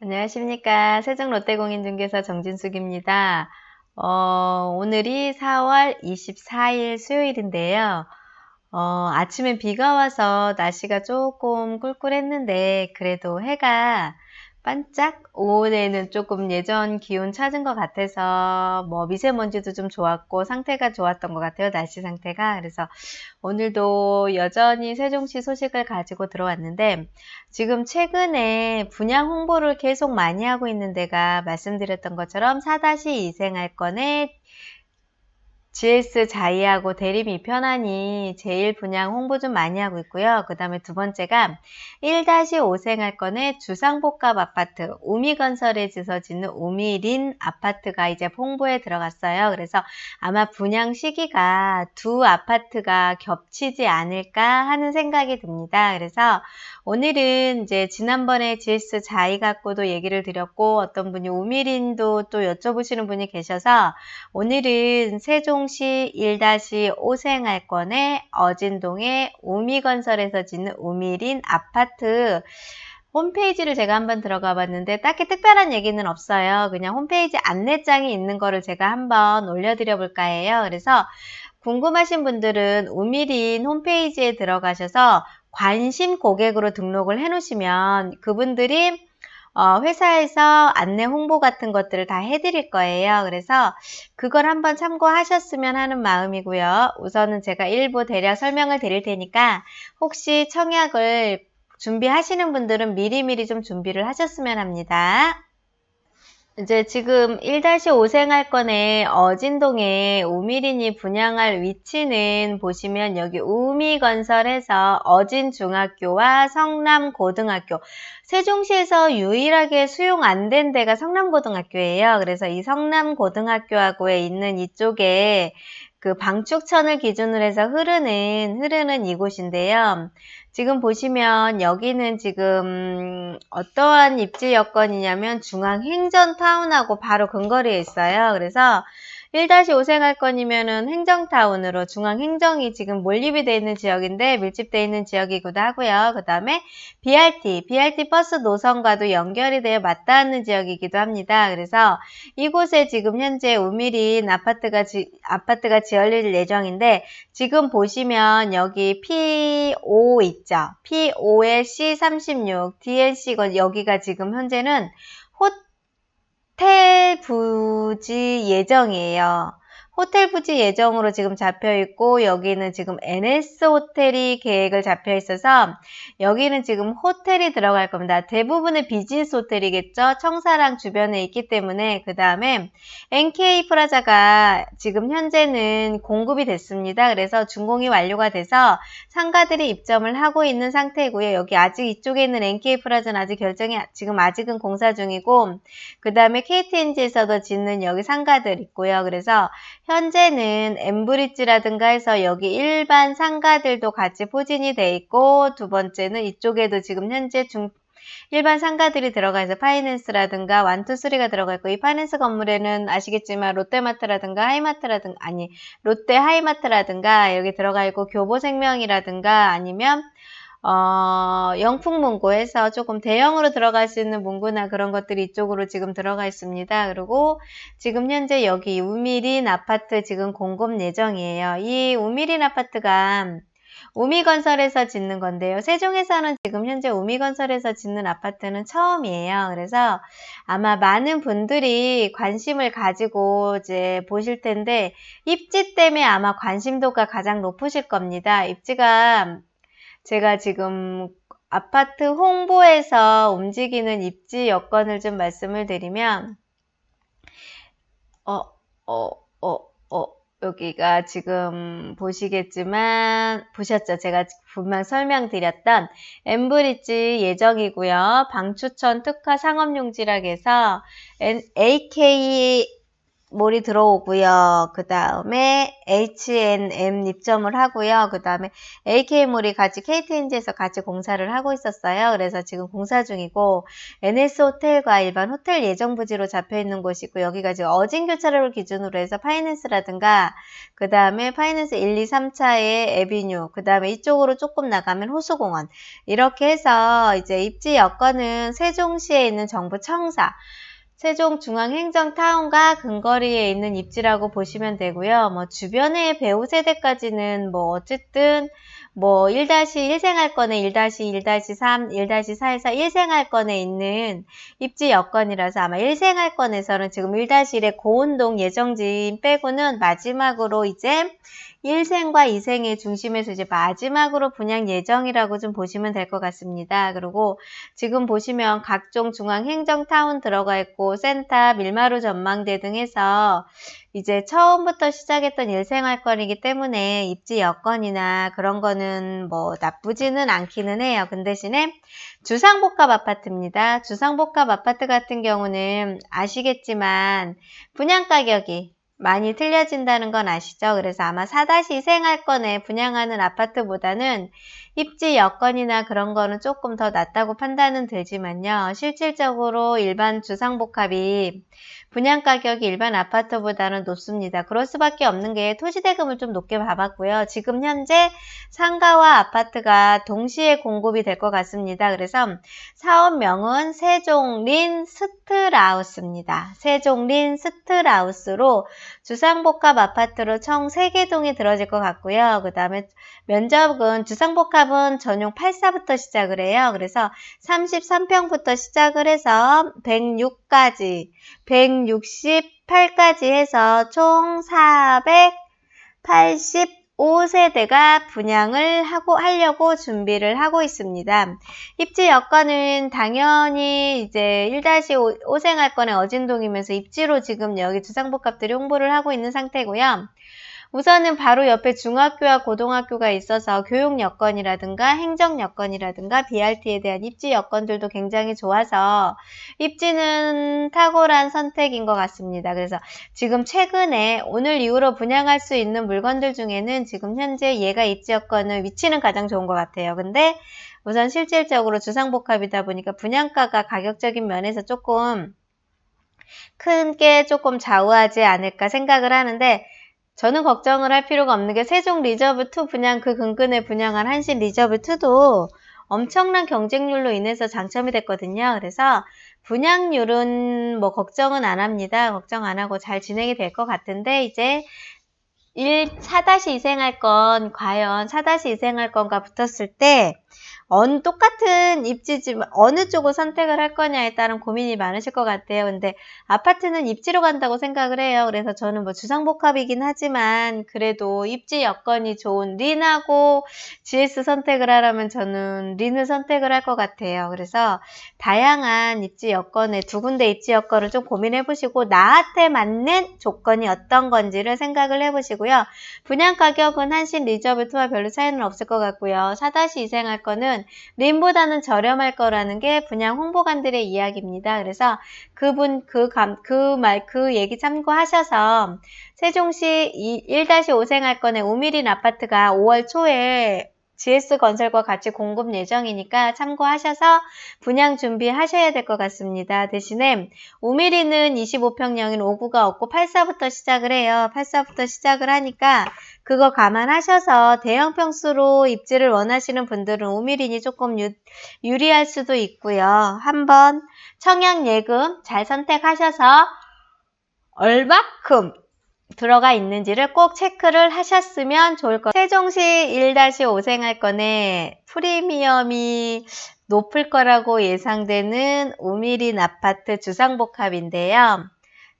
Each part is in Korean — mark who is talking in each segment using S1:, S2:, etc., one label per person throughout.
S1: 안녕하십니까. 세종롯데공인중개사 정진숙입니다. 어, 오늘이 4월 24일 수요일인데요. 어, 아침엔 비가 와서 날씨가 조금 꿀꿀했는데, 그래도 해가 반짝 오후에는 조금 예전 기온 찾은 것 같아서 뭐 미세먼지도 좀 좋았고 상태가 좋았던 것 같아요. 날씨 상태가. 그래서 오늘도 여전히 세종시 소식을 가지고 들어왔는데 지금 최근에 분양 홍보를 계속 많이 하고 있는 데가 말씀드렸던 것처럼 4-2 생활권의 GS 자이하고 대립 이편안이 제일 분양 홍보 좀 많이 하고 있고요. 그 다음에 두 번째가 1-5 생활권의 주상복합 아파트 우미건설에서 짓는 우미린 아파트가 이제 홍보에 들어갔어요. 그래서 아마 분양 시기가 두 아파트가 겹치지 않을까 하는 생각이 듭니다. 그래서 오늘은 이제 지난번에 GS 자이 갖고도 얘기를 드렸고 어떤 분이 우미린도 또 여쭤보시는 분이 계셔서 오늘은 세종시 1-5 생활권의 어진동의 우미건설에서 짓는 우미린 아파트 홈페이지를 제가 한번 들어가 봤는데 딱히 특별한 얘기는 없어요. 그냥 홈페이지 안내장이 있는 거를 제가 한번 올려드려 볼까 해요. 그래서 궁금하신 분들은 우미린 홈페이지에 들어가셔서 관심 고객으로 등록을 해 놓으시면 그분들이 어, 회사에서 안내 홍보 같은 것들을 다 해드릴 거예요. 그래서 그걸 한번 참고하셨으면 하는 마음이고요. 우선은 제가 일부 대략 설명을 드릴 테니까 혹시 청약을 준비하시는 분들은 미리미리 좀 준비를 하셨으면 합니다. 이제 지금 1-5 생활권의 어진동에 우미린이 분양할 위치는 보시면 여기 우미 건설에서 어진중학교와 성남고등학교 세종시에서 유일하게 수용 안 된 데가 성남고등학교예요. 그래서 이 성남고등학교하고에 있는 이쪽에 그 방축천을 기준으로 해서 흐르는 흐르는 이곳인데요. 지금 보시면 여기는 지금 어떠한 입지 여건이냐면 중앙행전타운하고 바로 근거리에 있어요. 그래서 1-5 생활 권이면은 행정타운으로 중앙행정이 지금 몰립이 되어 있는 지역인데 밀집되어 있는 지역이기도 하고요. 그 다음에 BRT, BRT 버스 노선과도 연결이 되어 맞닿는 지역이기도 합니다. 그래서 이곳에 지금 현재 우미린 아파트가, 지, 아파트가 지어질 예정인데 지금 보시면 여기 P5 있죠. P5에 C36, DNC 여기가 지금 현재는 호텔 부지 예정이에요. 호텔 부지 예정으로 지금 잡혀 있고 여기는 지금 NS 호텔이 계획을 잡혀 있어서 여기는 지금 호텔이 들어갈 겁니다. 대부분의 비즈니스 호텔이겠죠. 청사랑 주변에 있기 때문에 그 다음에 NK 프라자가 지금 현재는 공급이 됐습니다. 그래서 준공이 완료가 돼서 상가들이 입점을 하고 있는 상태고요. 여기 아직 이쪽에 있는 NK 프라자는 아직 결정이 지금 아직은 공사 중이고 그 다음에 KTNG에서도 짓는 여기 상가들 있고요. 그래서 현재는 엠브리지라든가 해서 여기 일반 상가들도 같이 포진이 돼 있고 두 번째는 이쪽에도 지금 현재 중 일반 상가들이 들어가 있어 파이낸스라든가 완투쓰리가 들어가 있고 이 파이낸스 건물에는 아시겠지만 롯데마트라든가 하이마트라든가 아니 롯데 하이마트라든가 여기 들어가 있고 교보생명이라든가 아니면 어, 영풍문고에서 조금 대형으로 들어갈 수 있는 문구나 그런 것들이 이쪽으로 지금 들어가 있습니다. 그리고 지금 현재 여기 우미린 아파트 지금 공급 예정이에요. 이 우미린 아파트가 우미건설에서 짓는 건데요. 세종에서는 지금 현재 우미건설에서 짓는 아파트는 처음이에요. 그래서 아마 많은 분들이 관심을 가지고 이제 보실 텐데 입지 때문에 아마 관심도가 가장 높으실 겁니다. 입지가 제가 지금 아파트 홍보에서 움직이는 입지 여건을 좀 말씀을 드리면 어, 어, 어, 어, 여기가 지금 보시겠지만 보셨죠? 제가 분명 설명드렸던 엠브리지 예정이고요. 방추천 특화 상업용지락에서 AK 몰이 들어오고요. 그 다음에 H&M 입점을 하고요. 그 다음에 AK몰이 같이 KTNG에서 같이 공사를 하고 있었어요. 그래서 지금 공사 중이고 NS 호텔과 일반 호텔 예정 부지로 잡혀 있는 곳이 있고 여기가 지금 어진 교차로를 기준으로 해서 파이낸스라든가 그 다음에 파이낸스 1, 2, 3차의 에비뉴 그 다음에 이쪽으로 조금 나가면 호수공원 이렇게 해서 이제 입지 여건은 세종시에 있는 정부 청사 세종중앙행정타운과 근거리에 있는 입지라고 보시면 되고요. 뭐 주변의 배우 세대까지는 뭐 어쨌든 뭐 1-1 생활권에 1-1-3, 1-4에서 1 생활권에 있는 입지 여건이라서 아마 1 생활권에서는 지금 1-1의 고운동 예정지인 빼고는 마지막으로 이제 1생과 2생의 중심에서 이제 마지막으로 분양 예정이라고 좀 보시면 될 것 같습니다. 그리고 지금 보시면 각종 중앙행정타운 들어가 있고 센터, 밀마루 전망대 등 해서 이제 처음부터 시작했던 일생활권이기 때문에 입지 여건이나 그런 거는 뭐 나쁘지는 않기는 해요. 그 대신에 주상복합 아파트입니다. 주상복합 아파트 같은 경우는 아시겠지만 분양 가격이 많이 틀려진다는 건 아시죠? 그래서 아마 4-2 생활권에 분양하는 아파트보다는 입지 여건이나 그런 거는 조금 더 낫다고 판단은 들지만요. 실질적으로 일반 주상복합이 분양 가격이 일반 아파트보다는 높습니다. 그럴 수밖에 없는 게 토지 대금을 좀 높게 봐봤고요. 지금 현재 상가와 아파트가 동시에 공급이 될 것 같습니다. 그래서 사업명은 세종린 스트라우스입니다. 세종린 스트라우스로 주상복합 아파트로 총 3개 동이 들어질 것 같고요. 그 다음에 면적은 주상복합은 전용 84부터 시작을 해요. 그래서 33평부터 시작을 해서 106까지 168까지 해서 총 485세대가 분양을 하고 하려고 준비를 하고 있습니다. 입지 여건은 당연히 이제 1-5 생활권의 어진동이면서 입지로 지금 여기 주상복합들이 홍보를 하고 있는 상태고요. 우선은 바로 옆에 중학교와 고등학교가 있어서 교육 여건이라든가 행정 여건이라든가 BRT에 대한 입지 여건들도 굉장히 좋아서 입지는 탁월한 선택인 것 같습니다. 그래서 지금 최근에 오늘 이후로 분양할 수 있는 물건들 중에는 지금 현재 얘가 입지 여건은 위치는 가장 좋은 것 같아요. 근데 우선 실질적으로 주상복합이다 보니까 분양가가 가격적인 면에서 조금 큰 게 조금 좌우하지 않을까 생각을 하는데 저는 걱정을 할 필요가 없는 게 세종 리저브2 분양 그 근근에 분양한 한신 리저브2도 엄청난 경쟁률로 인해서 장점이 됐거든요. 그래서 분양률은 뭐 걱정은 안 합니다. 걱정 안 하고 잘 진행이 될 것 같은데 이제 1, 4-2 생활권 과연 4-2 생활권과 붙었을 때 어느 똑같은 입지지 어느 쪽을 선택을 할 거냐에 따른 고민이 많으실 것 같아요. 근데 아파트는 입지로 간다고 생각을 해요. 그래서 저는 뭐 주상복합이긴 하지만 그래도 입지 여건이 좋은 린하고 GS 선택을 하라면 저는 린을 선택을 할 것 같아요. 그래서 다양한 입지 여건에 두 군데 입지 여건을 좀 고민해 보시고 나한테 맞는 조건이 어떤 건지를 생각을 해 보시고요. 분양 가격은 한신 리저브 2와 별로 차이는 없을 것 같고요. 4-2 생할 거는 경우는 림보다는 저렴할 거라는 게 분양 홍보관들의 이야기입니다. 그래서 그분 그 감 그 말 그 얘기 참고하셔서 세종시 1-5 생활권의 우미린 아파트가 5월 초에 GS건설과 같이 공급 예정이니까 참고하셔서 분양 준비하셔야 될 것 같습니다. 대신에 우미리는 25평형인 5구가 없고 84부터 시작을 해요. 84부터 시작을 하니까 그거 감안하셔서 대형 평수로 입지를 원하시는 분들은 우미린이 조금 유, 유리할 수도 있고요. 한번 청약 예금 잘 선택하셔서 얼마큼 들어가 있는지를 꼭 체크를 하셨으면 좋을 것 같아요. 세종시 1-5 생활권에 프리미엄이 높을 거라고 예상되는 우미린 아파트 주상복합인데요.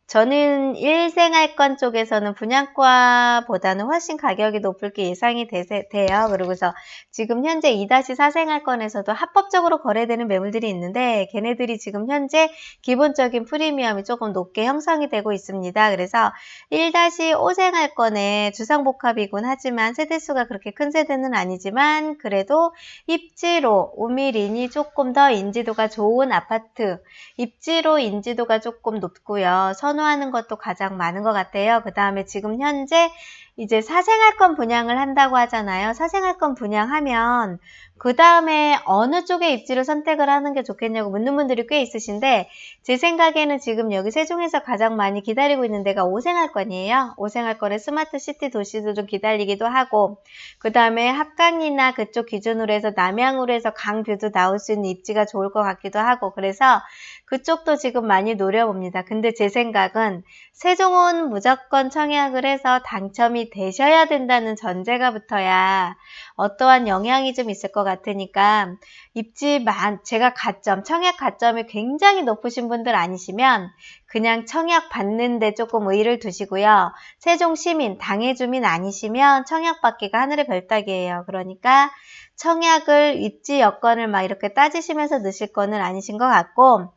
S1: 저는 1생활권 쪽에서는 분양가보다는 훨씬 가격이 높을 게 예상이 되, 돼요. 그리고서 지금 현재 2-4 생활권에서도 합법적으로 거래되는 매물들이 있는데 걔네들이 지금 현재 기본적인 프리미엄이 조금 높게 형성이 되고 있습니다. 그래서 1-5 생활권의 주상복합이곤 하지만 세대수가 그렇게 큰 세대는 아니지만 그래도 입지로 우미린이 조금 더 인지도가 좋은 아파트 입지로 인지도가 조금 높고요. 선 선호하는 것도 가장 많은 것 같아요. 그 다음에 지금 현재 이제 사생활권 분양을 한다고 하잖아요. 사생활권 분양하면 그 다음에 어느 쪽에 입지를 선택을 하는 게 좋겠냐고 묻는 분들이 꽤 있으신데 제 생각에는 지금 여기 세종에서 가장 많이 기다리고 있는 데가 오생활권이에요. 오생활권에 스마트 시티 도시도 좀 기다리기도 하고 그 다음에 합강이나 그쪽 기준으로 해서 남양으로 해서 강뷰도 나올 수 있는 입지가 좋을 것 같기도 하고 그래서 그쪽도 지금 많이 노려봅니다. 근데 제 생각은 세종은 무조건 청약을 해서 당첨이 되셔야 된다는 전제가 붙어야 어떠한 영향이 좀 있을 것 같으니까 입지 만 제가 가점, 청약 가점이 굉장히 높으신 분들 아니시면 그냥 청약 받는데 조금 의의를 두시고요. 세종 시민, 당해 주민 아니시면 청약 받기가 하늘의 별따기예요. 그러니까 청약을 입지 여건을 막 이렇게 따지시면서 넣으실 거는 아니신 것 같고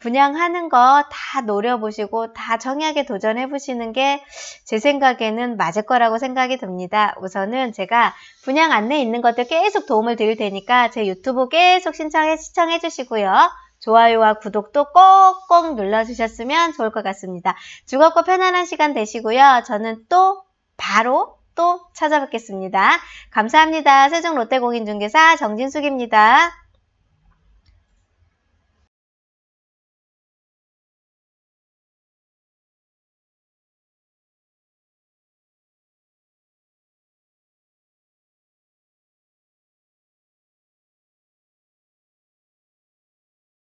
S1: 분양하는 거 다 노려보시고 다 청약에 도전해 보시는 게 제 생각에는 맞을 거라고 생각이 듭니다. 우선은 제가 분양 안내 있는 것들 계속 도움을 드릴 테니까 제 유튜브 계속 신청해, 시청해 주시고요. 좋아요와 구독도 꼭꼭 눌러주셨으면 좋을 것 같습니다. 즐겁고 편안한 시간 되시고요. 저는 또 바로 또 찾아뵙겠습니다. 감사합니다. 세종 롯데공인중개사 정진숙입니다.